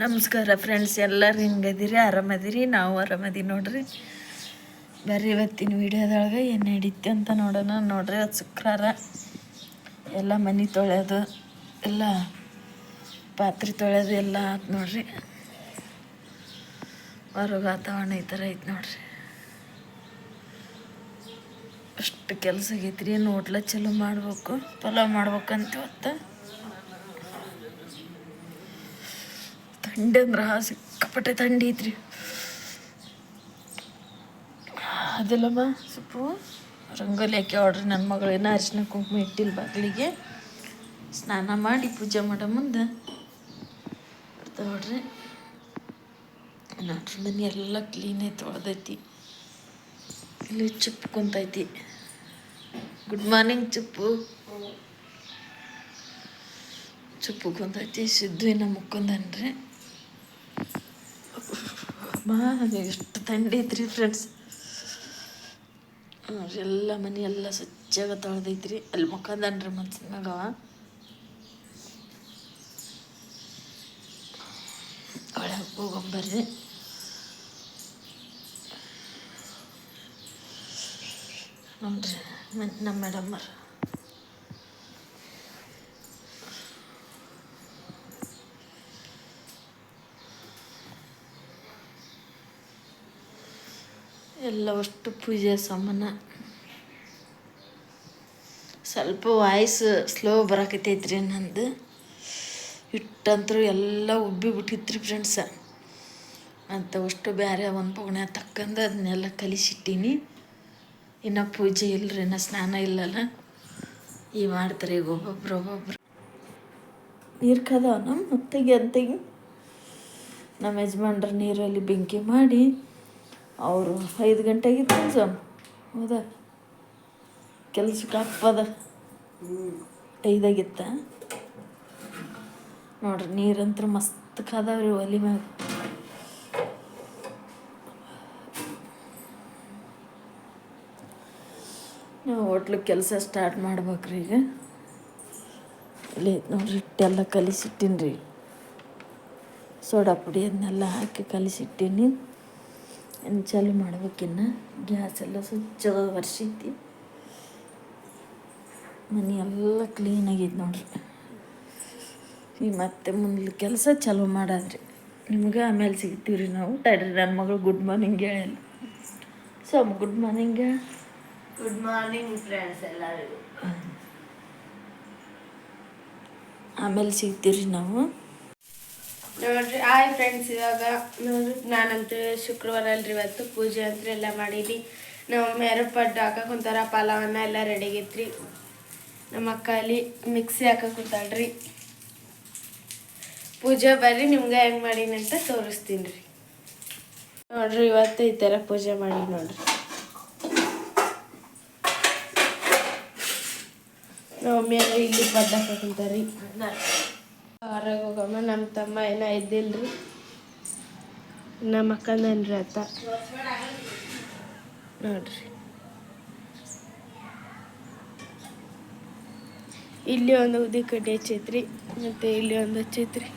ನಮಸ್ಕಾರ ಫ್ರೆಂಡ್ಸ್ ಎಲ್ಲರೂ ಹಿಂಗದಿರಿ ಆರಾಮದಿರಿ? ನಾವು ಆರಾಮದಿ ನೋಡ್ರಿ. ಬರ್ರಿ ಇವತ್ತಿನ ವಿಡಿಯೋದೊಳಗೆ ಏನು ನಡೀತಿ ಅಂತ ನೋಡೋಣ. ನೋಡ್ರಿ ಅದು ಶುಕ್ರವಾರ. ಎಲ್ಲ ಮನೆ ತೊಳೆಯೋದು, ಎಲ್ಲ ಪಾತ್ರೆ ತೊಳೆಯೋದು ಎಲ್ಲ ಆತು ನೋಡ್ರಿ. ಹೊರಗೆ ವಾತಾವರಣ ಈ ಥರ ಐತೆ ನೋಡ್ರಿ. ಅಷ್ಟು ಕೆಲಸ ಆಗೈತ್ರಿ. ಏನು ಹೋಟ್ಲ ಚಲೋ ಮಾಡ್ಬೇಕು, ಪಲಾವ್ ಮಾಡ್ಬೇಕಂತ ಇವತ್ತು. ಥಂಡಿ ಅಂದ್ರೆ ಸಿಕ್ಕಾಪಟ್ಟೆ ಥಂಡಿ ಐತ್ರಿ. ಅದೆಲ್ಲಮ್ಮ, ಸೊಪ್ಪು? ರಂಗೋಲಿ ಹಾಕಿ ಹೊಡ್ರಿ ನನ್ನ ಮಗಳು. ಅರ್ಶಿನ ಅರಿಶಿನ ಕುಂಕುಮ ಇಟ್ಟಿಲ್ಲ ಬಾಗಿಲಿಗೆ ಸ್ನಾನ ಮಾಡಿ ಪೂಜೆ ಮಾಡೋ ಮುಂದೆ ನೋಡ್ರಿ. ನೋಡ್ರಿ ಮನೆ ಎಲ್ಲ ಕ್ಲೀನ್ ಐತಿ ಒಳ್ದೈತಿ. ಇಲ್ಲಿ ಚುಪ್ಪು ಕುಂತೈತಿ. ಗುಡ್ ಮಾರ್ನಿಂಗ್ ಚುಪ್ಪು ಚುಪ್ಪು ಕುಂತೈತಿ, ಸಿದ್ದು ಇನ್ನು ಮುಕ್ಕೊಂದನ್ರಿ ಮಾ ಎಷ್ಟು ಥಂಡಿ ಐತ್ರಿ ಫ್ರೆಂಡ್ಸ್ ಎಲ್ಲ ಮನೆ ಎಲ್ಲ ಸ್ವಚ್ಛಾಗ ತೊಳ್ದೈತ್ರಿ ಅಲ್ಲಿ ಮುಖಂದನ್ರಿ ಮನ್ಸಿನ ಮಗವ ಒಳಗೆ ಹೋಗೊಂಬರ್ರಿ ನೋಡ್ರಿ ಮನ್ ನಮ್ಮ ಮೇಡಮ್ಮರ್ ಎಲ್ಲ ಅಷ್ಟು ಪೂಜೆ ಸಾಮಾನ. ಸ್ವಲ್ಪ ವಾಯ್ಸ್ ಸ್ಲೋ ಬರಕತ್ತೈತ್ರಿ ನಂದು. ಹಿಟ್ಟಂತರೂ ಎಲ್ಲ ಉಬ್ಬಿ ಬಿಟ್ಟಿತ್ರಿ ಫ್ರೆಂಡ್ಸ ಅಂತ ಅಷ್ಟು ಬೇರೆ ಒಂದು ಪುಣ್ಯ ತಕ್ಕಂದು ಅದನ್ನೆಲ್ಲ ಕಲಿಸಿಟ್ಟೀನಿ. ಇನ್ನು ಪೂಜೆ ಇಲ್ಲರಿ ಇನ್ನು ಸ್ನಾನ ಇಲ್ಲಲ್ಲ. ಈ ಮಾಡ್ತಾರೆ ಈಗ ಒಬ್ಬೊಬ್ರು ಒಬ್ಬೊಬ್ರು. ನೀರು ಕದಾವ ನಮ್ಮ ಮುತ್ತಿಗೆ ಅಂತಿಗೆ. ನಮ್ಮ ಯಜಮಾನ್ರ ನೀರಲ್ಲಿ ಬೆಂಕಿ ಮಾಡಿ ಅವರು ಐದು ಗಂಟೆಗೆ ಕೆಲಸ. ಹೌದಾ? ಕೆಲ್ಸಕ್ಕೆ ಅಪ್ಪದ ಐದಾಗಿತ್ತ? ನೋಡ್ರಿ, ನೀರಂತ್ರ ಮಸ್ತ್ ಕಾದವ್ರಿ ಒಲಿ ಮ್ಯಾಗ. ನಾವು ಹೋಟ್ಲಿಗೆ ಕೆಲಸ ಸ್ಟಾರ್ಟ್ ಮಾಡ್ಬೇಕ್ರಿ ಈಗ. ಇಲ್ಲಿ ನೋಡ್ರಿ ಹಿಟ್ಟೆಲ್ಲ ಕಲಿಸಿಟ್ಟಿನಿ ರೀ ಸೋಡಾ ಪುಡಿ ಅದನ್ನೆಲ್ಲ ಹಾಕಿ ಕಲಿಸಿಟ್ಟೀನಿ. ಚಾಲು ಮಾಡ್ಬೇಕಿನ್ನ. ಗ್ಯಾಸ್ ಎಲ್ಲ ಸ್ವಚ್ಛದ ವರ್ಷಿತಿ ಮನೆ ಎಲ್ಲ ಕ್ಲೀನ್ ಆಗೈತೆ ನೋಡ್ರಿ. ಈಗ ಮತ್ತೆ ಮುಂದೆ ಕೆಲಸ ಚಾಲು ಮಾಡಾದ್ರಿ. ನಿಮ್ಗೆ ಆಮೇಲೆ ಸಿಗ್ತೀವಿ ರೀ ನಾವು. ಟೈರಿ ನನ್ನ ಮಗಳು ಗುಡ್ ಮಾರ್ನಿಂಗ್ ಹೇಳಿಲ್ಲ. So good morning good morning friends ಎಲ್ಲರಿಗೂ. ಆಮೇಲೆ ಸಿಗ್ತೀವಿ ನಾವು. ನೋಡ್ರಿ ಆಯ್ ಫ್ರೆಂಡ್ಸ್ ಇವಾಗ ನೋಡ್ರಿ, ನಾನಂತೂ ಶುಕ್ರವಾರ ಅಲ್ರಿ ಇವತ್ತು ಪೂಜೆ ಅಂತ ಎಲ್ಲ ಮಾಡೀನಿ ನಮ್ಮ ಎರಪಡ್ಡು ಪಡ್ಡು ಹಾಕಕ್ ಕುಂತಾರ ಪಲಾವನ್ನ ಎಲ್ಲ ರೆಡಿ ಆಗೈತ್ರಿ. ನಮ್ಮ ಅಕ್ಕ ಅಲ್ಲಿ ಮಿಕ್ಸಿ ಹಾಕಕ್ಕೆ ಕುಂತಾಳ್ರಿ. ಪೂಜೆ ಬರ್ರಿ, ನಿಮ್ಗೆ ಹೆಂಗೆ ಮಾಡೀನಿ ಅಂತ ತೋರಿಸ್ತೀನಿ ರೀ ನೋಡ್ರಿ, ಇವತ್ತು ಈ ಥರ ಪೂಜೆ ಮಾಡಿ ನೋಡ್ರಿ. ನಮ್ಮ ಇಲ್ಲಿ ಪಡ್ಡು ಹಾಕಕ್ ಹೊರಗೆ ಹೋಗಮ್ಮ ನಮ್ಮ ತಮ್ಮ ಏನ ಇದ್ದಿಲ್ರಿ? ನಮ್ಮ ಅಕ್ಕಂದನ್ರಿ ನೋಡ್ರಿ. ಇಲ್ಲಿ ಒಂದು ಉದಿ ಕಡ್ಡಿ ಹಚ್ಚೈತ್ರಿ, ಮತ್ತು ಇಲ್ಲಿ ಒಂದು ಹಚ್ಚಿತ್ರಿ.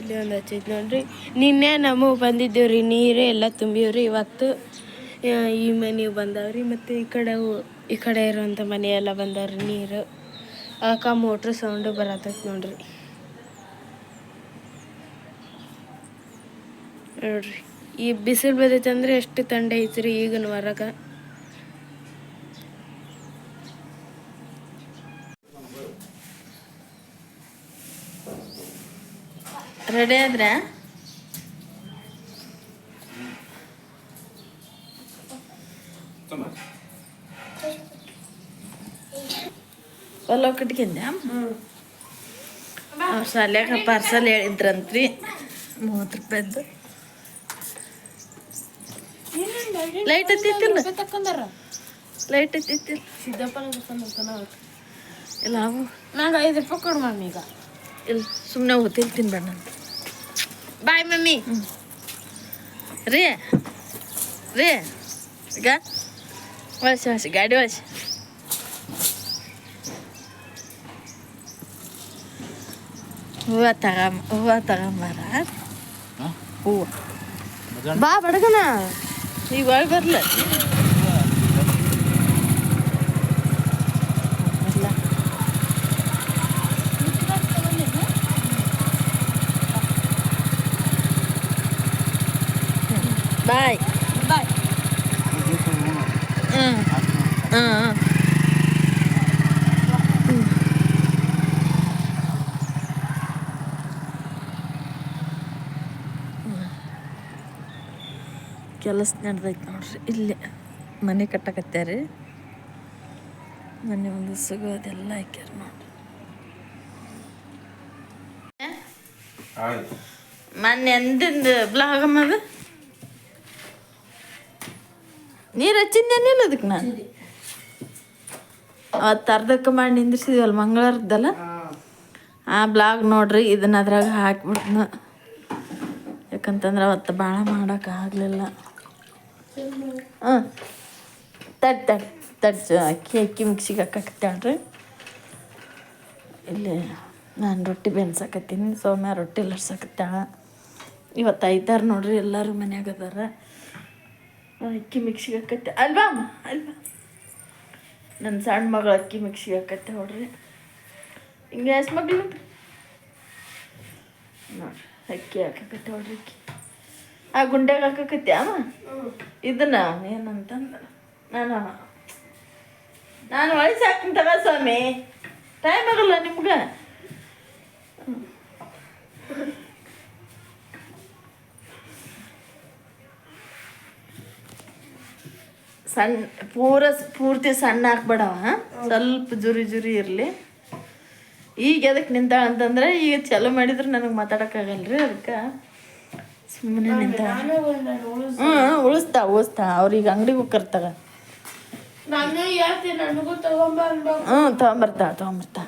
ಇಲ್ಲಿ ಒಂದು ಹಚ್ಚೈತಿ ನೋಡ್ರಿ. ನಿನ್ನೆ ನಮಗೆ ಬಂದಿದ್ದೇವ್ರಿ, ನೀರು ಎಲ್ಲ ತುಂಬಿವ್ರಿ. ಇವತ್ತು ಈ ಮನೆಗೆ ಬಂದವ್ರಿ, ಮತ್ತು ಈ ಕಡೆ ಈ ಕಡೆ ಇರುವಂಥ ಮನೆ ಬಂದವ್ರಿ ಬಂದಾವ್ರಿ, ನೀರು. ಆಕ ಮೋಟ್ರ್ ಸೌಂಡು ಬರತೈತಿ ನೋಡ್ರಿ. ನೋಡ್ರಿ, ಈ ಬಿಸಿಲು ಬದೈತೆ ಅಂದ್ರೆ ಎಷ್ಟು ತಂಡ ಐತ್ರಿ ಈಗಿನ ಹೊರಗ. ರೆಡಿ ಆದ್ರೆ? ಪಲಾವ್ ಕಟ್ಕೊಂಡೆ ಅವ್ರ ಶಾಲ್ಯಾಗ ಪಾರ್ಸಲ್ ಹೇಳಿದ್ರಂತ್ರಿ. ಮೂವತ್ತು ರೂಪಾಯ್ದು ಲೈಟ್ ಹತ್ತಿತ್ತಿಲ್ಲ ತಕೊಂಡಾರ? ಲೈಟ್ ಹತ್ತಿತ್ತಿಲ್ಲ ಇಲ್ಲ ಅವು. ನಂಗೆ ಐದು ರೂಪಾಯಿ ಕೊಡು ಮಮ್ಮಿ ಈಗ. ಇಲ್ಲ ಸುಮ್ಮನೆ ಓದ್ತಿಲ್ ತಿನ್ಬೇಡ ನಾನು ಬಾಯ್ ಮಮ್ಮಿ. ರೀ ರೀ ಈಗ. ವಳ್ಸಿ ವಾಸಿ ಗಾಡಿ ವಳ್ಸಿ ಹೂವು ತಗೊಂಬ ಹೂವು ತಗೊಂಬಾರ ಹಾಂ. ಹೂವು ಮಧ್ಯಾಹ್ನ? ಬಾ ಬಡಗನ. ಈಗ ಒಳಗೆ ಬರಲ್ಲ ಬಾಯ್. ಬಾಯ್. ಹ್ಞೂ ಹ್ಞೂ ಕೆಲಸ ನಡ್ದೈತೆ ನೋಡ್ರಿ. ಇಲ್ಲಿ ಮನೆ ಕಟ್ಟಕತ್ತಾರೆ ಮನೆ ಒಂದು ಸುಗು ಅದೆಲ್ಲ ಹಾಕ್ಯಾರ ನೋಡ್ರಿ. ಮೊನ್ನೆ ಎಂದಿಂದ ಬ್ಲಾಗ್ ಅದು ನೀರು ಹಚ್ಚಿದ್ದೇನಿಲ್ಲ ಅದಕ್ಕೆ ನಾನು? ಅವತ್ತು ಅರ್ಧಕ್ಕೆ ಮಾಡಿ ನಿಂದ್ರಿಸಿದ್ವಲ್ಲ ಮಂಗಳವಾರದ್ದಲ್ಲ? ಆ ಬ್ಲಾಗ್ ನೋಡ್ರಿ ಇದನ್ನ ಅದ್ರಾಗ ಹಾಕ್ಬಿಡ್ನ ಯಾಕಂತಂದ್ರೆ ಅವತ್ತು ಭಾಳ ಮಾಡೋಕ್ಕಾಗಲಿಲ್ಲ ಆಗಲಿಲ್ಲ. ಹಾಂ ತಡ್ ತಡ್ ತಡ್. ಅಕ್ಕಿ ಅಕ್ಕಿ ಮಿಕ್ಸಿಗೆ ಹಾಕಕತ್ತಾಳ್ರಿ ಇಲ್ಲಿ ನಾನು ರೊಟ್ಟಿ ಬೆನ್ಸಾಕತ್ತೀನಿ, ಸೌಮ್ಯ ರೊಟ್ಟಿ ಲಡ್ಸಾಕತ್ತ ಇವತ್ತು ಐತಾರ ನೋಡ್ರಿ ಎಲ್ಲರೂ ಮನ್ಯಾಗ ಅದಾರ. ಅಕ್ಕಿ ಮಿಕ್ಸಿಗೆ ಹಾಕತ್ತೆ. ಅಲ್ವಾ? ಅಲ್ವಾ? ನನ್ನ ಸಣ್ಣ ಮಗಳು ಅಕ್ಕಿ ಮಿಕ್ಸಿಗೆ ಹಾಕತ್ತೆ ನೋಡ್ರಿ. ಹಿಂಗೆ ಎಷ್ಟು ಮಗಳು? ನೋಡ್ರಿ, ಅಕ್ಕಿ ಹಾಕಕತ್ತೆ ನೋಡ್ರಿ ಅಕ್ಕಿ. ಆ ಗುಂಡ್ಯಾಗ ಹಾಕಕತ್ತೆ ಅಮ್ಮ ಇದನ್ನ ಏನಂತಂದ ನಾನು ನಾನು ವಯಸ್ಸು ಹಾಕ್ತೀನಿ ತಗ ಸ್ವಾಮಿ. ಟೈಮ್ ಆಗಲ್ಲ ನಿಮ್ಗೆ. ಸಣ್ಣ ಪೂರ ಪೂರ್ತಿ ಸಣ್ಣ ಹಾಕ್ಬೇಡವ ಸ್ವಲ್ಪ ಜುರಿ ಜುರಿ ಇರಲಿ. ಈಗ ಎದಕ್ಕೆ ನಿಂತಾಳ ಅಂತಂದ್ರೆ ಈಗ ಚಲೋ ಮಾಡಿದ್ರೆ ನನಗೆ ಮಾತಾಡೋಕ್ಕಾಗಲ್ರಿ ಅದಕ್ಕೆ. ಸುಮ್ಮನೆ ನಿಂತಾಳ ಹ್ಞೂ ಉಳಿಸ್ತಾ ಉಳಿಸ್ತಾ. ಅವ್ರಿಗೆ ಅಂಗಡಿಗೆ ಹೋಗ್ಕರ್ತಾಗ ನಾನು ಹೇಳ್ತೀನಿ ನನಗೂ ತಗೊಂಬರ್ಬೇಕು ಹ್ಞೂ ತೊಗೊಂಬರ್ತಾಳ ತೊಗೊಂಬರ್ತಾ.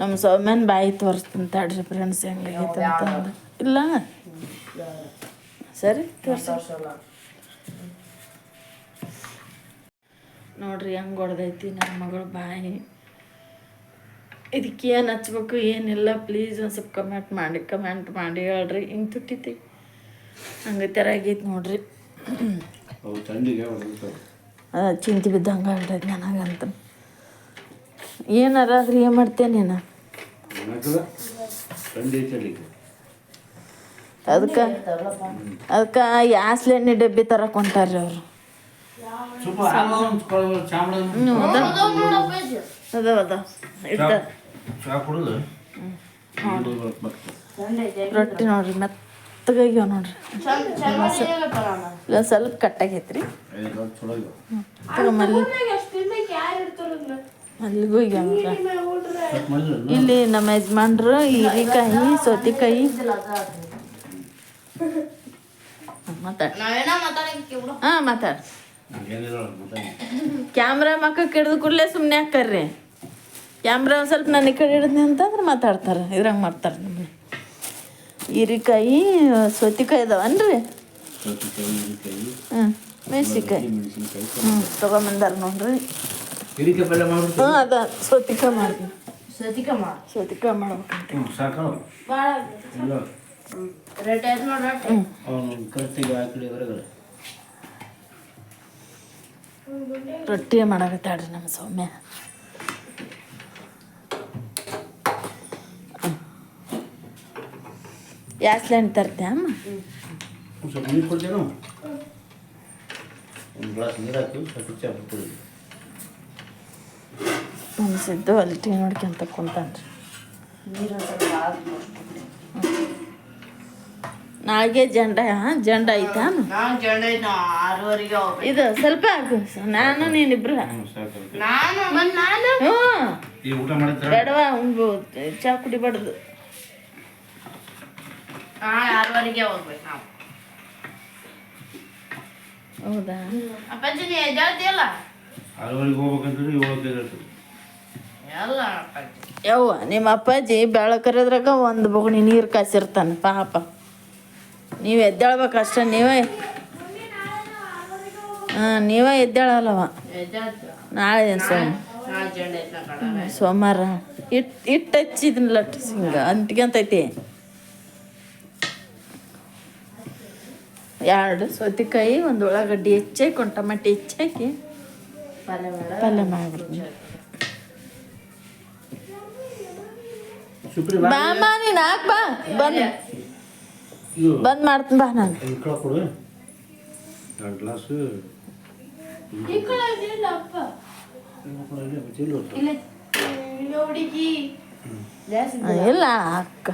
ನಮ್ಮ ಸೌಮ್ಯನ ಬಾಯಿ ತೋರಿಸ್ತೀನಿ ತಡ್ರಿ ಫ್ರೆಂಡ್ಸ್ ಹೆಂಗಾಗೈತೆ ಅಂತಂದು ಇಲ್ಲ? ಸರಿ ತೋರ್ಸ. ನೋಡ್ರಿ ಹೆಂಗೆ ಹೊಡೆದೈತಿ ನನ್ನ ಮಗಳ ಬಾಯಿ. ಇದಕ್ಕೆ ಏನು ಹಚ್ಬೇಕು ಏನಿಲ್ಲ ಪ್ಲೀಸ್ ಒಂದು ಸ್ವಲ್ಪ ಕಮೆಂಟ್ ಮಾಡಿ ಕಮೆಂಟ್ ಮಾಡಿ ಹೇಳ್ರಿ. ಹಿಂಗೆ ತುಟ್ಟಿತಿ ಹಂಗೆ ಥರ ಆಗೈತೆ ನೋಡ್ರಿ. ಚಿಂತೆ ಬಿದ್ದಂಗೆ ಆಗ್ಬಿಟ್ಟೈತೆ ನನಗಂತ ಏನಾರ ಆದ್ರೆ ಏನು ಮಾಡ್ತೇನೆ ಅದಕ್ಕೆ ಅದಕ್ಕೆ ಯಾಸ್ಲೆಣ್ಣೆ ಡಬ್ಬಿ ತರಕ್ಕೆ ಹೊಂಟಾರ್ರಿ ಅವರು. ಹ್ಞೂ ಅದ. ಅದ ಅದ. ಚಾ ಕುಡಿದು ರೊಟ್ಟಿ ನೋಡ್ರಿ ಮೆತ್ತಗಾಗ್ಯಾವ ನೋಡ್ರಿ. ಇಲ್ಲ ಸ್ವಲ್ಪ ಕಟ್ಟಾಗೈತ್ರಿ. ಮಾಡಿದ್ರೆ ಇಲ್ಲಿ ನಮ್ಮ ಯಜಮಾನ್ರು ಹೀರಿಕಾಯಿ ಸೌತೆಕಾಯಿ. ಮಾತಾಡ. ಹಾಂ ಮಾತಾಡ. ಕ್ಯಾಮ್ರಾ ಮಕ್ಕ ಹಿಡಿದು ಕೂಡಲೇ ಸುಮ್ಮನೆ ಹಾಕರ್ರಿ ಕ್ಯಾಮ್ರಾ ಒಂದು ಸ್ವಲ್ಪ ನನ್ನ ಈ ಕಡೆ ಹಿಡಿದ್ನಿ ಅಂತಂದ್ರೆ ಮಾತಾಡ್ತಾರೆ ಇದ್ರಂಗೆ ಮಾಡ್ತಾರೆ ನಮ್ಮನೆ ಹೀರಿಕಾಯಿ ಸೌತೆಕಾಯಿ ಅದಾವನ್ರಿ? ಸೌತೆಕಾಯಿ ಹ್ಞೂ ಮೆಣಸಿಕಾಯಿ ಮೆಣಸಿನ್ಕಾಯಿ. ಹ್ಞೂ ತೊಗೊಂಬಂದಾರ ನೋಡ್ರಿ. ಹೀರೆಕಾಯಿ ಪಲ್ಯ ಮಾಡ್ಬಿಡ್ತೀವಿ. ಹ್ಞೂ ಅದ ಸೌತೆಕಾಯಿ ಮಾಡ್ತೀನಿ ಸತಿಕಮ್ಮ ಸೌತೆಕಾಯಿ ಮಾಡ್ಬೇಕಂತ. ಹ್ಞೂ ಸಾಕಲ್ಲ ನಮ್ಮ ಇಲ್ಲ ರೇಟ್ ಆಯ್ತು ನೋಡ್ರಿ ಹ್ಞೂ ಅವನು ಕತ್ತಿಗೆ ಹಾಕಿ ಹೊರಗಡೆ ರೊಟ್ಟಿ ಮಾಡಕತ್ತಾಳ್ರಿ ನಮ್ಮ ಸೌಮ್ಯ ಯಾಸ್ಲೆಣ್ಣೆ ತರ್ತೆ ಅಮ್ಮ ಸ್ವಲ್ಪ ನೀರು ಕೊಡ್ತೇನು ಒಂದು ಗ್ಲಾಸ್ ನೀರು ಹಾಕಿ ಸ್ವಲ್ಪ ಚಾ ಕುಡಿ ಅನಿಸಿದ್ದು ಅಲ್ಲಿ ಟಿ ನೋಡ್ಕೊಂತ ಕುಂತಾನ್ರಿ ನಾಳೆಗೆ ಜಂಡ ಜಂಡ ಐತಾ ಇದು ಸ್ವಲ್ಪ ಹಾಕು ನಾನು ನೀನಿಬ್ರು ಹ್ಞೂ ಸಾಕು ನಾನು ಮತ್ತು ನಾನು ಹ್ಞೂ ಈ ಊಟ ಮಾಡಿದ್ರೆ ಬೇಡವಾ ಉಂಡು ಚಾ ಕುಡಿಬಾರ್ದು ನಾಳೆ ಆರೂವರೆಗೆ ಹೋಗ್ಬೇಕು ನಾವು. ಹೌದಾ? ಅಪ್ಪಾಜಿ ನೀ ಎದ್ದಾಳ್ತಿಯಲ್ಲ ಆರೂವರೆಗೆ ಹೋಗ್ಬೇಕಂತಂದ್ರೆ ಏಳಕ್ಕೆ ಇರ್ತದೆ ಎಲ್ಲ ಅಪ್ಪಾಜಿ ಯವ್ವ ನಿಮ್ಮ ಅಪ್ಪಾಜಿ ಬೆಳಕರದ್ರಾಗ ಒಂದು ಬೊಗಣಿ ನೀರು ಕಾಸಿರ್ತಾನೆ ಪಾಪ. ನೀವು ಎದ್ದೇಳ್ಬೇಕು ಅಷ್ಟೇ ನೀವೇ. ಹಾಂ ನೀವೇ ಎದ್ದೇಳಲ್ಲವ. ನಾಳೆ ಸೋಮ? ಸೋಮವಾರ. ಇಟ್ ಇಟ್ಟು ಹಚ್ಚಿದ್ನಲ್ಲ ಲಟ್ಟಿಸಿ ಹಿಂಗೆ ಅಂಟ್ಕೊಂತೈತಿ ಎರಡು. ಸೌತೆಕಾಯಿ ಒಂದು ಉಳ್ಳಾಗಡ್ಡಿ ಹೆಚ್ಚಾಕಿ ಒಂದು ಟಮಾಟಿ ಹೆಚ್ಚಾಕಿ. ಪಲ್ಯ ಮಾಡ್ಬಿಡ್ತೀನಿ. ಸುಪ್ರಿ ಬಾ. ಬಾ ನೀನು ಹಾಕ್ ಬಾ. ಬಂದ್. ಬಂದ್ ಮಾಡ್ತೀನಿ ಬಾ ನಾನು. ಇಲ್ಲ ಅಕ್ಕ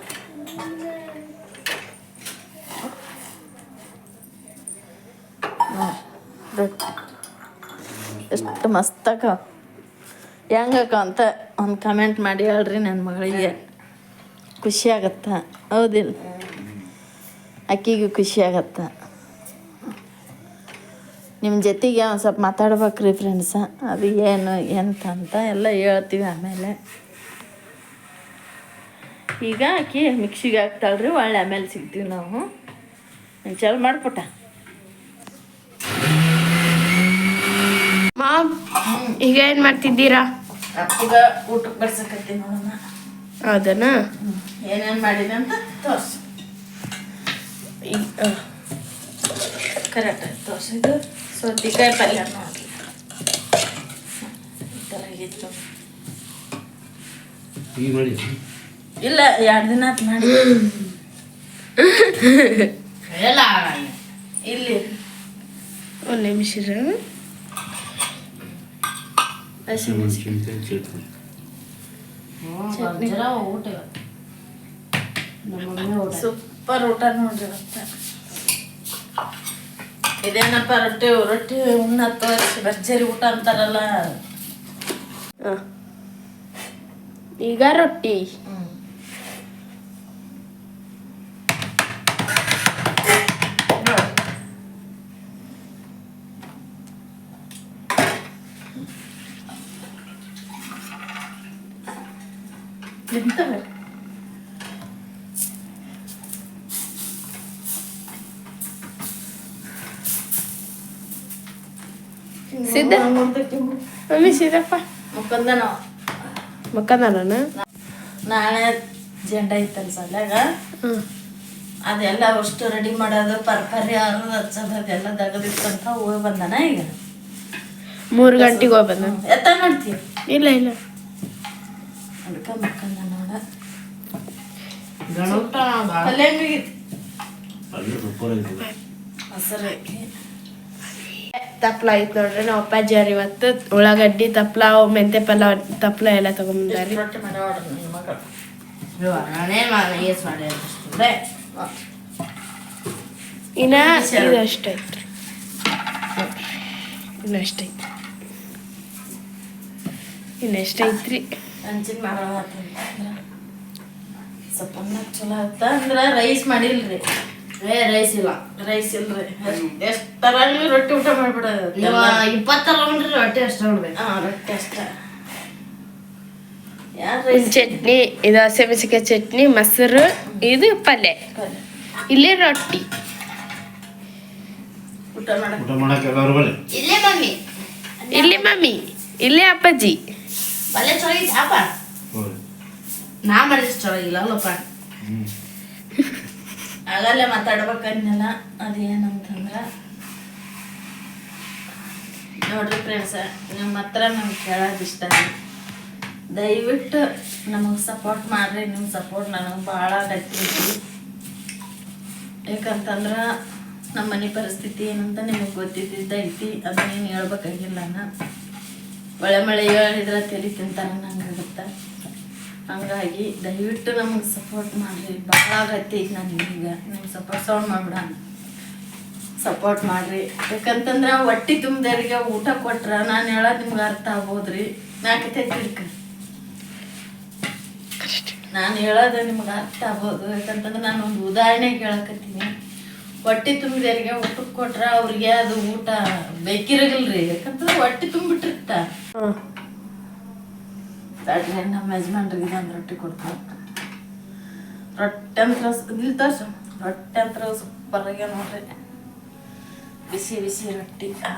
ಎಷ್ಟು ಮಸ್ತಕ. ಹೆಂಗಕ್ಕ ಅಂತ ಒಂದು ಕಮೆಂಟ್ ಮಾಡಿ ಹೇಳ್ರಿ ನನ್ನ ಮಗಳಿಗೆ. ಖುಷಿ ಆಗತ್ತ. ಹೌದಿಲ್ಲ ಅಕ್ಕಿಗೂ ಖುಷಿ ಆಗತ್ತ. ನಿಮ್ಮ ಜೊತೆಗೆ ಒಂದು ಸ್ವಲ್ಪ ಮಾತಾಡ್ಬೇಕ್ರಿ ಫ್ರೆಂಡ್ಸ ಅದು ಏನು ಎಂತ ಅಂತ ಎಲ್ಲ ಹೇಳ್ತೀವಿ ಆಮೇಲೆ. ಈಗ ಅಕ್ಕಿ ಮಿಕ್ಸಿಗೆ ಹಾಕ್ತಾಳ್ರಿ, ಒಳ್ಳೆ ಆಮೇಲೆ ಸಿಗ್ತೀವಿ ನಾವು. ಚಲ್ ಮಾಡ್ಕೊಟ್ಟ. ಮಾಮ್ ಈಗ ಏನ್ ಮಾಡ್ತಿದ್ದೀರಾ? ಅಪ್ಪಿಗ ಊಟಕ್ಕೆ ಬರ್ಸಕತ್ತೀನಿ ನೋಡೋಣ ಹೌದನಾ? ಏನೇನು ಮಾಡಿದೆ ಅಂತ ತೋರ್ಸು. ಕರೆಕ್ಟ್ ಆಯ್ತು ತೋರ್ಸಿದ್ದು ಸೌತೆಕಾಯಿ ಪಲ್ಯ ನೋಡಿ. ಈ ಥರ ಆಗಿತ್ತು. ಈಗ ಇಲ್ಲ ಎರಡು ದಿನ ಆತು ಮಾಡಿ. ಇಲ್ಲಿ. ಒಂದು ನಿಮಿಷ ಇರು. ಮೆಣಸಿನ್ಕಾಯಿ ಚಟ್ನಿ ಸೂಪರ್ ಊಟ ನೋಡ್ರಿ ಇವತ್ತ ಇದೇನಪ್ಪ ರೊಟ್ಟಿ ರೊಟ್ಟಿ ಉಣ್ಣ ತೋರಿಸಿ ಭರ್ಜರಿ ಊಟ ಅಂತಾರಲ್ಲ. ಹ. ಈಗ ರೊಟ್ಟಿ. ತಿಂತವೆ ಸಿದ್ಧ? ಮಮ್ಮಿ ಸಿದ್ದಪ್ಪ. ನಾಳೆ ಜೆಂಡ ಐತಲ್ಲ ಸಲ್ಯಾಗ ಅದೆಲ್ಲ ಅಷ್ಟು ರೆಡಿ ಮಾಡೋದು ಪರ್ಪರಿ ಹರಿದು ಹಚ್ಚೋದು ಅದೆಲ್ಲ ತೆಗೆದಿತ್ತಂತ ಹೋಗಿ ಬಂದಾನ ಈಗ? ಮೂರು ಗಂಟೆಗೆ ಹೋಗಿ ಬಂದ ಎತ್ತ ಮಾಡ್ತೀವಿ ಇಲ್ಲ ಇಲ್ಲ. ಅದಕ್ಕೆ ಮಕ್ಕಂದ ನೋಡ ಪಲ್ಯ ಹಾಕಿ. ತಪ್ಲ ಐತ್ ನೋಡ್ರಿ ನಾವು ಅಪ್ಪಾಜಿ ಅವ್ರು ಇವತ್ತು ಉಳ್ಳಾಗಡ್ಡಿ ತಪ್ಲ ಮೆಂತೆ ಪಲಾವ್ ತಪ್ಲ ಎಲ್ಲ ತಗೊಂಬಂದಾರಿ. ಇನ್ನ ಇದು ಅಷ್ಟೈತ್ರಿ ಇನ್ನ ಅಷ್ಟೈತ್ರಿ ಇನ್ನ ಎಷ್ಟೈತ್ರಿ ಹಂಚಿನ ಮಾಡೋ ಸ್ವಲ್ಪ ಅನ್ನ ಚಲೋ ಆಯ್ತ ಅಂದ್ರೆ ರೈಸ್ ಮಾಡಿಲ್ರಿ. ಏ ರೈಸ್ ಇಲ್ಲ. ರೈಸ್ ಇಲ್ರಿ. ಎಷ್ಟು ತರಾಗ್ಲಿ ರೊಟ್ಟಿ ಊಟ ಮಾಡ್ಬಿಡೋದು. ಇವ ಇಪ್ಪತ್ತರ ಉಂಡ್ರಿ ರೊಟ್ಟಿ ಅಷ್ಟ ಉಣ್ಬೇಕು ಹಾಂ ರೊಟ್ಟಿ ಅಷ್ಟೇ. ಯಾರು ರೈಸ್ ಚಟ್ನಿ ಇದು ಹಸಿಮೆಣಸಿಕಾಯಿ ಚಟ್ನಿ ಮೊಸರು ಇದು ಪಲ್ಯ. ಇಲ್ಲಿ ರೊಟ್ಟಿ. ಇಲ್ಲಿ ಮಮ್ಮಿ. ಇಲ್ಲಿ ಅಪ್ಪಾಜಿ. ಚಲೋ ಐತಿ ಅಪ್ಪ ನಾ ಮಾಡಿದ್ರೆ ಇಲ್ಲ ಅಲ್ಲಪ್ಪ. ಆಗಲ್ಲೇ ಮಾತಾಡ್ಬೇಕನ್ನೆಲ್ಲ ಅದೇನಂತಂದ್ರೆ ನೋಡ್ರಿ ಫ್ರೆಂಡ್ಸ ನಿಮ್ಮ ಹತ್ರ ನಮ್ಗೆ ಕೇಳೋದಿಷ್ಟ ದಯವಿಟ್ಟು ನಮಗೆ ಸಪೋರ್ಟ್ ಮಾಡ್ರಿ ನಿಮ್ಮ ಸಪೋರ್ಟ್ ನನಗೆ ಭಾಳ ಗಟ್ಟಿ ಐತಿ. ಯಾಕಂತಂದ್ರೆ ನಮ್ಮ ಮನೆ ಪರಿಸ್ಥಿತಿ ಏನಂತ ನಿಮಗೆ ಗೊತ್ತಿದ್ದೈತಿ ಅದನ್ನೇನು ಹೇಳ್ಬೇಕಾಗಿಲ್ಲ ನಾ. ಒಳ್ಳೆ ಮಳೆ ಹೇಳಿದ್ರೆ ತಲೆ ತಿಂತಾರ ನಂಗಾಗುತ್ತೆ ಹಂಗಾಗಿ ದಯವಿಟ್ಟು ನಮಗೆ ಸಪೋರ್ಟ್ ಮಾಡಿರಿ. ಭಾಳ ಆಗತ್ತೆ ಈಗ ನಾನು ಈಗ. ನಿಮ್ಗೆ ಸಪೋರ್ಟ್ ಸೌಂಡ್ ಮಾಡ್ಬಿಡ. ಸಪೋರ್ಟ್ ಮಾಡಿರಿ. ಯಾಕಂತಂದ್ರೆ ಹೊಟ್ಟಿ ತುಂಬ್ದವ್ರಿಗೆ ಊಟ ಕೊಟ್ರ ನಾನು ಹೇಳೋದು ನಿಮ್ಗೆ ಅರ್ಥ ಆಗ್ಬೋದ್ರಿ ನಾಕತೆ ತಿಳ್ಕ. ನಾನು ಹೇಳೋದು ನಿಮ್ಗೆ ಅರ್ಥ ಆಗ್ಬೋದು ಯಾಕಂತಂದ್ರೆ ನಾನು ಒಂದು ಉದಾಹರಣೆ ಕೇಳಕತ್ತೀನಿ. ಹೊಟ್ಟಿ ತುಂಬಿದವ್ರಿಗೆ ಊಟಕ್ಕೆ ಕೊಟ್ರ ಅವ್ರಿಗೆ ಅದು ಊಟ ಬೇಕಿರಗಿಲ್ರಿ. ಯಾಕಂತಂದ್ರೆ ಹೊಟ್ಟೆ ತುಂಬಿಟ್ಟಿರ್ತ ತಡ್ರಿ ನಮ್ಮ ಯಜಮಾನ್ರಿಗೆ ಇದೊಂದು ರೊಟ್ಟಿ ಕೊಡ್ತಾರೆ ರೊಟ್ಟಿ ಅಂತ ಇಲ್ಲಿ ತೋರ್ಸು. ರೊಟ್ಟಿ ಅಂತ ಸೂಪರ್ ಆಗ್ಯಾವ ನೋಡ್ರಿ. ಬಿಸಿ ಬಿಸಿ ರೊಟ್ಟಿ. ಆ,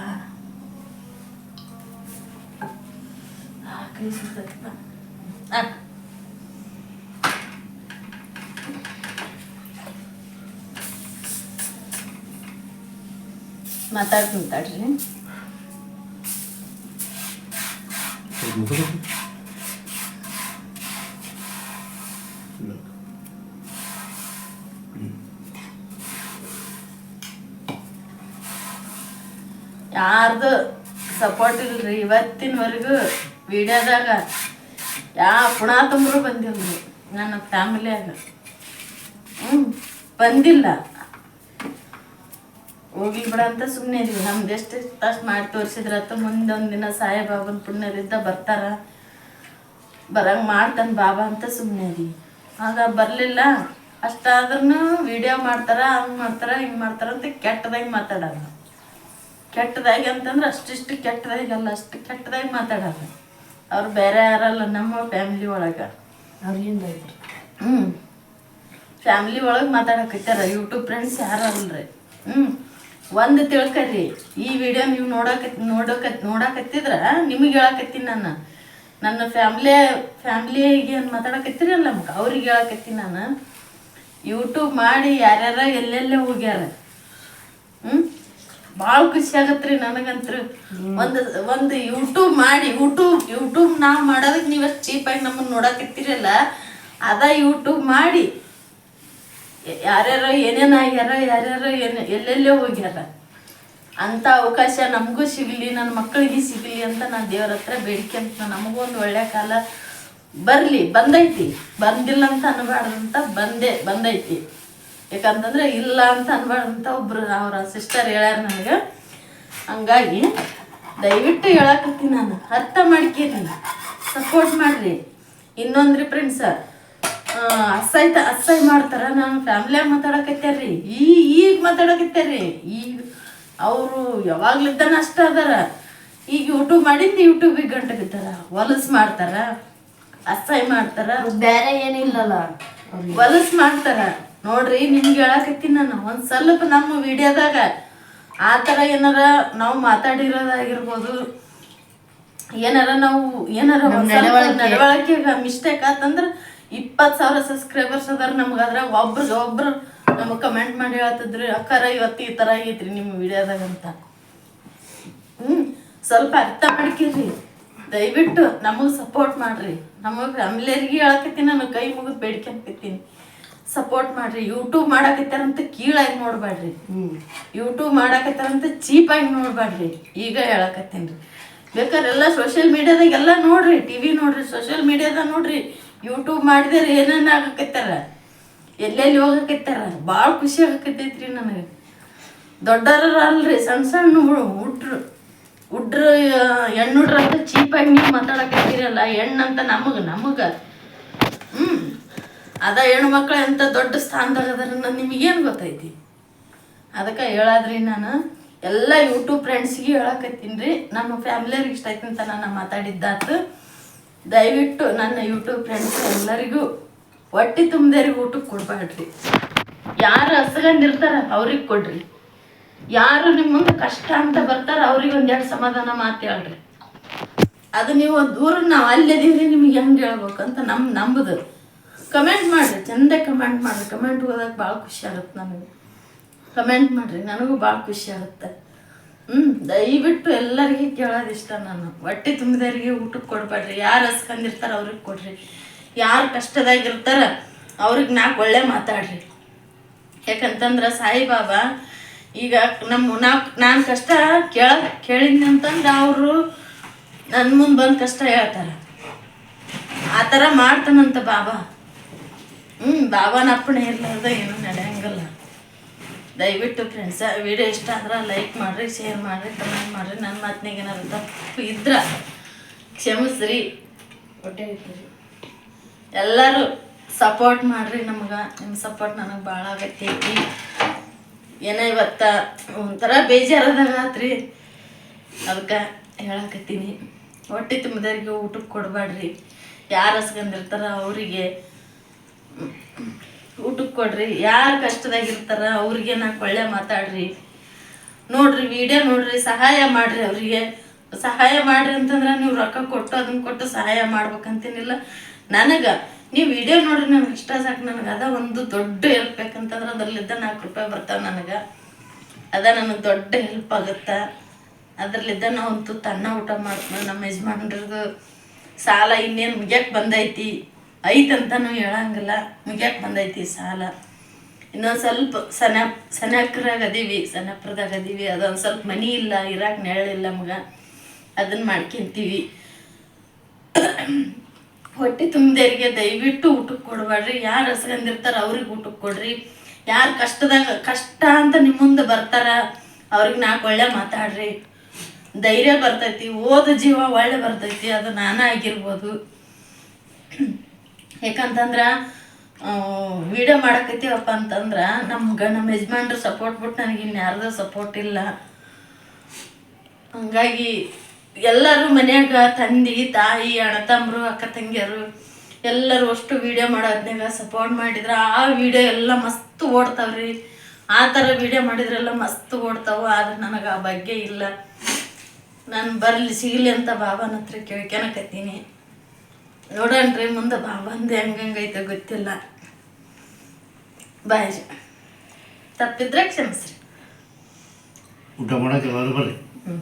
ಕೈ ಸುತ್ತ ಬಾ ಯಾರ್ದು ಸಪೋರ್ಟ್ ಇಲ್ರಿ ಇವತ್ತಿನವರೆಗೂ ವಿಡಿಯೋದಾಗ ಯಾ ಪುಣ ತುಂಬರು ಬಂದಿಲ್ರಿ ನನ್ನ ಫ್ಯಾಮಿಲಿಯಾಗ ಹ್ಞೂ ಬಂದಿಲ್ಲ. ಹೋಗ್ಲಿ ಬಿಡ ಅಂತ ಸುಮ್ಮನೆ ಇದೀವಿ. ನಮ್ದು ಎಷ್ಟು ಅಷ್ಟು ಮಾಡಿ ತೋರಿಸಿದ್ರತ್ತ ಮುಂದೊಂದು ದಿನ ಸಾಯಿಬಾಬನ ಪುಣ್ಯದಿಂದ ಬರ್ತಾರ. ಬರಂಗ್ ಮಾಡ್ತಾನೆ ಬಾಬಾ ಅಂತ ಸುಮ್ಮನೆ ಇದೀವಿ. ಆಗ ಬರಲಿಲ್ಲ. ಅಷ್ಟಾದ್ರೂ ವಿಡಿಯೋ ಮಾಡ್ತಾರ ಹಂಗೆ ಮಾಡ್ತಾರ ಹಿಂಗೆ ಮಾಡ್ತಾರ ಅಂತ ಕೆಟ್ಟದಾಗಿ ಮಾತಾಡೋದು. ಕೆಟ್ಟದಾಗಿ ಅಂತಂದ್ರೆ ಅಷ್ಟಿಷ್ಟು ಕೆಟ್ಟದಾಗಿ ಅಲ್ಲ ಅಷ್ಟು ಕೆಟ್ಟದಾಗಿ ಮಾತಾಡೋದು. ಅವ್ರು ಬೇರೆ ಯಾರಲ್ಲ ನಮ್ಮ ಫ್ಯಾಮಿಲಿ ಒಳಗೆ. ಅವ್ರಿಂದ ಇದ್ರು. ಹ್ಞೂ ಫ್ಯಾಮಿಲಿ ಒಳಗೆ ಮಾತಾಡಕತ್ತಾರ ಯೂಟ್ಯೂಬ್ ಫ್ರೆಂಡ್ಸ್ ಯಾರು ಅಲ್ರಿ ಹ್ಞೂ ಒಂದು ತಿಳ್ಕರಿ. ಈ ವಿಡಿಯೋ ನೀವು ನೋಡಕ ನೋಡಕ ನೋಡಕತ್ತಿದ್ರ ನಿಮಗೆ ಹೇಳಕತ್ತೀನಿ ನಾನು. ನನ್ನ ಫ್ಯಾಮ್ಲಿ ಫ್ಯಾಮ್ಲಿಗೆ ಏನು ಮಾತಾಡಕತ್ತೀರಲ್ಲ ನಮ್ಗೆ ಅವ್ರಿಗೆ ಹೇಳಕತ್ತೀನಿ ನಾನು. ಯೂಟ್ಯೂಬ್ ಮಾಡಿ ಯಾರ್ಯಾರ ಎಲ್ಲೆಲ್ಲೇ ಹೋಗ್ಯಾರ. ಹ್ಞೂ ಭಾಳ ಖುಷಿ ಆಗತ್ರಿ ನನಗಂತ್ರು. ಒಂದು ಒಂದು ಯೂಟ್ಯೂಬ್ ಮಾಡಿ ಯೂಟ್ಯೂಬ್ ಯೂಟ್ಯೂಬ್ ನಾವು ಮಾಡೋದಕ್ಕೆ ನೀವು ಅಷ್ಟು ಚೀಪಾಗಿ ನಮ್ಮನ್ನು ನೋಡಕತ್ತೀರಲ್ಲ ಅದ ಯೂಟ್ಯೂಬ್ ಮಾಡಿ ಯಾರ್ಯಾರೋ ಏನೇನು ಆಗ್ಯಾರ, ಯಾರ್ಯಾರೋ ಏನು, ಎಲ್ಲೆಲ್ಲೋ ಹೋಗ್ಯಾರ. ಅಂಥ ಅವಕಾಶ ನಮಗೂ ಸಿಗಲಿ ನನ್ನ ಮಕ್ಕಳಿಗೆ ಸಿಗಲಿ ಅಂತ ನಾನು ದೇವ್ರ ಹತ್ರ ಬೇಡಿಕೆ ಅಂತ ನಮಗೂ ಒಂದು ಒಳ್ಳೆ ಕಾಲ ಬರಲಿ, ಬಂದೈತಿ. ಬಂದಿಲ್ಲ ಅಂತ ಅನ್ಬಾರ್ದಂತ ಬಂದೆ, ಬಂದೈತಿ. ಯಾಕಂತಂದ್ರೆ ಇಲ್ಲ ಅಂತ ಅನ್ಬಾರ್ದಂತ ಒಬ್ರು ಅವರ ಸಿಸ್ಟರ್ ಹೇಳ್ಯಾರ ನನಗೆ. ಹಂಗಾಗಿ ದಯವಿಟ್ಟು ಹೇಳಕತ್ತೀನಿ ನಾನು. ಅರ್ಥ ಮಾಡ್ಕೇರಿ. ಸಪೋರ್ಟ್ ಮಾಡ್ರಿ. ಇನ್ನೊಂದ್ರಿ ಫ್ರೆಂಡ್ಸ ಅಸಹ್ಯ ಅಸಹ್ಯ ಮಾಡ್ತಾರ. ನಾನು ಫ್ಯಾಮ್ಲಿಯಾಗ ಮಾತಾಡಕತ್ಯಾರ್ರಿ? ಈ ಈಗ ಮಾತಾಡಕತ್ಯಾರ್ರಿ. ಈಗ ಅವರು ಯಾವಾಗ್ಲಿದ್ದಾನ ಅಷ್ಟ ಅದಾರ. ಈಗ ಯೂಟ್ಯೂಬ್ ಮಾಡಿಂದ ಯೂಟ್ಯೂಬಿಗೆ ಗಂಟೆ ಬಿದ್ದಾರ. ಹೊಲಸು ಮಾಡ್ತಾರ. ಅಸಹ್ಯ ಮಾಡ್ತಾರ. ಬೇರೆ ಏನಿಲ್ಲಲ್ಲ. ಹೊಲಸು ಮಾಡ್ತಾರ. ನೋಡ್ರಿ ನಿಮ್ಗೆ ಹೇಳಕತ್ತೀನಿ ನಾನು. ಒಂದ್ ಸ್ವಲ್ಪ ನಮ್ಮ ವಿಡಿಯೋದಾಗ ಆ ಥರ ಏನಾರ ನಾವು ಮಾತಾಡಿರೋದಾಗಿರ್ಬೋದು. ಏನಾರ ನಾವು ಏನಾರ ನಡವಳಿಕೆ. ಮಿಸ್ಟೇಕ್ ಆತಂದ್ರ ಇಪ್ಪತ್ತು ಸಾವಿರ ಸಬ್ಸ್ಕ್ರೈಬರ್ಸ್ ಅದಾರ ನಮ್ಗೆ. ಅದ್ರಾಗ ಒಬ್ರಿಗೆ ಒಬ್ರು ನಮಗೆ ಕಮೆಂಟ್ ಮಾಡಿ ಹೇಳ್ತಿದ್ರಿ, ಅಕ್ಕಾರ, ಇವತ್ತು ಈ ಥರ ಆಗೈತ್ರಿ ನಿಮ್ಮ ವಿಡಿಯೋದಾಗ ಅಂತ. ಹ್ಞೂ ಸ್ವಲ್ಪ ಅರ್ಥ ಮಾಡ್ಕಿರಿ. ದಯವಿಟ್ಟು ನಮಗೆ ಸಪೋರ್ಟ್ ಮಾಡ್ರಿ. ನಮಗೆ ಫ್ಯಾಮಿಲಿಯರಿಗೆ ಹೇಳಕತ್ತೀನಿ ನಾನು ಕೈ ಮುಗಿದು ಬೇಡ್ಕೊಂತೀನಿ ಸಪೋರ್ಟ್ ಮಾಡ್ರಿ. ಯೂಟ್ಯೂಬ್ ಮಾಡಾಕತ್ತಾರಂತ ಕೀಳಾಗಿ ಹ್ಞೂ ಯೂಟ್ಯೂಬ್ ಮಾಡಾಕತ್ತಾರಂತ ಚೀಪಾಗಿ ನೋಡಬೇಡ್ರಿ ಈಗ ಹೇಳಕತ್ತೀನಿ ರೀ. ಬೇಕಾದ್ರೆ ಎಲ್ಲ ಸೋಷಿಯಲ್ ಮೀಡಿಯಾದಾಗ ಎಲ್ಲ ನೋಡ್ರಿ ಟಿ ವಿ ನೋಡ್ರಿ ಸೋಷಿಯಲ್ ಮೀಡಿಯಾದಾಗ ನೋಡ್ರಿ. ಯೂಟ್ಯೂಬ್ ಮಾಡಿದ್ರೆ ಏನೇನು ಆಗಕತ್ತಾರ? ಎಲ್ಲೆಲ್ಲಿ ಹೋಗಕತ್ತಾರ? ಭಾಳ ಖುಷಿ ಆಗಕತ್ತೈತ್ರಿ ನನಗೆ. ದೊಡ್ಡರ ಅಲ್ರಿ ಸಣ್ಣ ಸಣ್ಣ ಹುಡು, ಹುಡ್ರು. ಹುಡ್ರು ಹೆಣ್ಣು ಹುಡ್ರಂತ ಚೀಪಾಗಿ ನೀವು ಮಾತಾಡಕತ್ತೀರಲ್ಲ, ಹೆಣ್ಣಂತ ನಮಗೆ ನಮಗೆ. ಹ್ಞೂ ಅದ ಹೆಣ್ಣು ಎಂಥ ದೊಡ್ಡ ಸ್ಥಾನದಾಗ ಅದಾರ ನಿಮಗೇನು ಗೊತ್ತೈತಿ? ಅದಕ್ಕೆ ಹೇಳಾದ್ರಿ ನಾನು, ಎಲ್ಲ ಯೂಟ್ಯೂಬ್ ಫ್ರೆಂಡ್ಸ್ಗೆ ಹೇಳಕತ್ತೀನಿ ರೀ. ನಮ್ಮ ಫ್ಯಾಮಿಲಿಯವ್ರಿಗೆ ಇಷ್ಟ ಆಯ್ತು ಅಂತ ನಾನು ಮಾತಾಡಿದ್ದಾತು ದಯವಿಟ್ಟು ನನ್ನ ಯೂಟ್ಯೂಬ್ ಫ್ರೆಂಡ್ಸ್ ಎಲ್ಲರಿಗೂ ಹೊಟ್ಟೆ ತುಂಬದೇರಿಗೆ ಊಟಕ್ಕೆ ಕೊಡಬೇಡ್ರಿ ಯಾರು ಹಸಗಂಡಿರ್ತಾರ ಅವ್ರಿಗೆ ಕೊಡ್ರಿ. ಯಾರು ನಿಮ್ಮ ಮುಂದೆ ಕಷ್ಟ ಅಂತ ಬರ್ತಾರ ಅವ್ರಿಗೆ ಒಂದೆರಡು ಸಮಾಧಾನ ಮಾತು ಹೇಳ್ರಿ. ಅದು ನೀವು ದೂರ ನಾವು ಅಲ್ಲಿದ್ದೀವ್ರಿ ನಿಮ್ಗೆ ಹೆಂಗೆ ಹೇಳ್ಬೇಕು ಅಂತ ನಮ್ಮ ನಂಬುದು. ಕಮೆಂಟ್ ಮಾಡಿರಿ, ಚಂದ ಕಮೆಂಟ್ ಮಾಡಿರಿ. ಕಮೆಂಟ್ ಹೋದಾಗ ಭಾಳ ಖುಷಿ ಆಗುತ್ತೆ ನನಗೆ. ಕಮೆಂಟ್ ಮಾಡಿರಿ, ನನಗೂ ಭಾಳ ಖುಷಿ ಆಗುತ್ತೆ. ಹ್ಞೂ ದಯವಿಟ್ಟು ಎಲ್ಲರಿಗೆ ಕೇಳೋದು ಇಷ್ಟ ನಾನು. ಹೊಟ್ಟೆ ತುಂಬಿದವರಿಗೆ ಊಟಕ್ಕೆ ಕೊಡ್ಬೇಡ್ರಿ ಯಾರು ಹಸ್ಕೊಂಡಿರ್ತಾರ ಅವ್ರಿಗೆ ಕೊಡ್ರಿ. ಯಾರು ಕಷ್ಟದಾಗಿರ್ತಾರ ಅವ್ರಿಗೆ ನಾಲ್ಕು ಒಳ್ಳೆ ಮಾತಾಡ್ರಿ. ಯಾಕಂತಂದ್ರೆ ಸಾಯಿಬಾಬಾ, ಈಗ ನಮ್ಮ ನಾಲ್ಕು ನಾನು ಕಷ್ಟ ಕೇಳ ಕೇಳಿದ್ನಿ ಅಂತಂದ್ರೆ ಅವರು ನನ್ನ ಮುಂದೆ ಬಂದು ಕಷ್ಟ ಹೇಳ್ತಾರೆ. ಆ ಥರ ಮಾಡ್ತಾನಂತ ಬಾಬಾ. ಹ್ಞೂ ಬಾಬಾನ ಅಪ್ಪಣೆ ಇರ್ಲಾರ್ದ ಏನೂ ನಡೆಯಂಗಿಲ್ಲ. ದಯವಿಟ್ಟು ಫ್ರೆಂಡ್ಸ ವಿಡಿಯೋ ಇಷ್ಟ ಆದ್ರೆ ಲೈಕ್ ಮಾಡಿರಿ ಶೇರ್ ಮಾಡಿರಿ ಕಮೆಂಟ್ ಮಾಡಿರಿ. ನನ್ನ ಮಾತಿನಾಗ ಏನಾದ್ರು ತಪ್ಪು ಇದ್ರೆ ಕ್ಷಮಿಸ್ರಿ. ಹೊಟ್ಟೆ ಎಲ್ಲರೂ ಸಪೋರ್ಟ್ ಮಾಡಿರಿ ನಮ್ಗೆ. ನಿಮ್ಮ ಸಪೋರ್ಟ್ ನನಗೆ ಭಾಳ ಆಗತ್ತೈತಿ ಏನೋ ಇವತ್ತ ಒಂಥರ ಬೇಜಾರದಾಗ ಆತ್ರಿ ಅದಕ್ಕೆ ಹೇಳಕತ್ತೀನಿ. ಹೊಟ್ಟೆ ತುಂಬಿದವ್ರಿಗೆ ಊಟಕ್ಕೆ ಕೊಡಬೇಡ್ರಿ ಯಾರು ಹಸ್ಕೊಂಡಿರ್ತಾರ ಅವರಿಗೆ. ಊಟಕ್ಕೆ ಕೊಡ್ರಿ. ಯಾರು ಕಷ್ಟದಾಗಿರ್ತಾರ, ಅವ್ರಿಗೆ ನಾಲ್ಕು ಒಳ್ಳೆ ಮಾತಾಡ್ರಿ. ನೋಡ್ರಿ ವಿಡಿಯೋ ನೋಡ್ರಿ, ಸಹಾಯ ಮಾಡ್ರಿ ಅವರಿಗೆ. ಸಹಾಯ ಮಾಡ್ರಿ ಅಂತಂದ್ರೆ ನೀವು ರೊಕ್ಕ ಕೊಟ್ಟು ಅದನ್ನ ಕೊಟ್ಟು ಸಹಾಯ ಮಾಡ್ಬೇಕಂತೇನಿಲ್ಲ. ನನಗೆ, ನೀವು ವಿಡಿಯೋ ನೋಡ್ರಿ, ನನಗೆ ಇಷ್ಟ ಸಾಕು, ನನಗೆ ಅದ ಒಂದು ದೊಡ್ಡ ಹೆಲ್ಪ್ ಬೇಕಂತಂದ್ರೆ ಅದ್ರಲ್ಲಿದ್ದ ನಾಲ್ಕು ರೂಪಾಯಿ ಬರ್ತಾವೆ ನನಗೆ. ಅದ ನನಗೆ ದೊಡ್ಡ ಹೆಲ್ಪ್ ಆಗುತ್ತೆ. ಅದ್ರಲ್ಲಿದ್ದ ನಾವು ಒಂದು ತುತ್ತು ಊಟ ಮಾಡ್ಕೊಂಡು ನಮ್ಮ ಯಜಮಾನ್ರದ್ದು ಸಾಲ ಇನ್ನೇನು ಮುಗಿಯಕ್ಕೆ ಬಂದೈತಿ. ಐತಂತನೂ ಹೇಳಂಗಿಲ್ಲ. ಮುಗ್ಯಕ್ಕೆ ಬಂದೈತಿ ಸಾಲ. ಇನ್ನೊಂದು ಸ್ವಲ್ಪ ಸನ, ಸನಕ್ರಾಗ ಅದೀವಿ, ಸನಪ್ರದಾಗ ಅದೀವಿ. ಅದೊಂದು ಸ್ವಲ್ಪ ಮನಿ ಇಲ್ಲ, ಇರಾಕ್ ನೆರಳಿಲ್ಲ ಮಗ. ಅದನ್ನ ಮಾಡ್ಕೊಂತೀವಿ. ಹೊಟ್ಟೆ ತುಂಬದೇರಿಗೆ ದಯವಿಟ್ಟು ಊಟಕ್ಕೆ ಕೊಡಬೇಡ್ರಿ ಯಾರು ಹಸ್ಕೊಂಡಿರ್ತಾರ ಅವ್ರಿಗೆ ಊಟಕ್ಕೆ ಕೊಡ್ರಿ. ಯಾರು ಕಷ್ಟದಾಗ, ಕಷ್ಟ ಅಂತ ನಿಮ್ಮ ಮುಂದೆ ಬರ್ತಾರ, ಅವ್ರಿಗೆ ನಾಲ್ಕು ಒಳ್ಳೆ ಮಾತಾಡ್ರಿ. ಧೈರ್ಯ ಬರ್ತೈತಿ, ಓದ ಜೀವ ಒಳ್ಳೆ ಬರ್ತೈತಿ. ಅದು ನಾನೇ ಆಗಿರ್ಬೋದು. ಯಾಕಂತಂದ್ರೆ ವಿಡಿಯೋ ಮಾಡಕತ್ತೀವಪ್ಪ ಅಂತಂದ್ರೆ ನಮ್ಗೆ ನಮ್ಮ ಯಜಮಾನ್ರು ಸಪೋರ್ಟ್ ಬಿಟ್ಟು ನನಗೆ ಇನ್ಯಾರ್ದು ಸಪೋರ್ಟ್ ಇಲ್ಲ. ಹಂಗಾಗಿ ಎಲ್ಲರೂ ಮನ್ಯಾಗ ತಂದೆ, ತಾಯಿ, ಅಣ್ಣ ತಮ್ಮರು ಅಕ್ಕ, ತಂಗಿಯರು ಎಲ್ಲರೂ ಅಷ್ಟು ವಿಡಿಯೋ ಮಾಡೋದ್ನಾಗ ಸಪೋರ್ಟ್ ಮಾಡಿದ್ರೆ, ಆ ವಿಡಿಯೋ ಎಲ್ಲ ಮಸ್ತ್ ಓಡ್ತಾವ್ರಿ. ಆ ಥರ ವಿಡಿಯೋ ಮಾಡಿದ್ರೆಲ್ಲ ಮಸ್ತ್ ಓಡ್ತಾವೆ, ಆದ್ರೆ ನನಗೆ ಆ ಬಗ್ಗೆ ಇಲ್ಲ. ನಾನು ಬರಲಿ, ಸಿಗಲಿ ಅಂತ ಬಾಬಾನ ಹತ್ರ ಕೇಳ್ಕೊಳಕತ್ತೀನಿ ನೋಡೋಣ್ರಿ ಮುಂದೆ ಬಾಬಂದು ಹೆಂಗೈತೆ ಗೊತ್ತಿಲ್ಲ. ಬಾಯ್ ತಪ್ಪಿದ್ರೆ ಕ್ಷಮಿಸ್ರಿ. ಊಟ ಮಾಡಕ್ಕೆ ಬರ್ರಿ ಹ್ಞೂ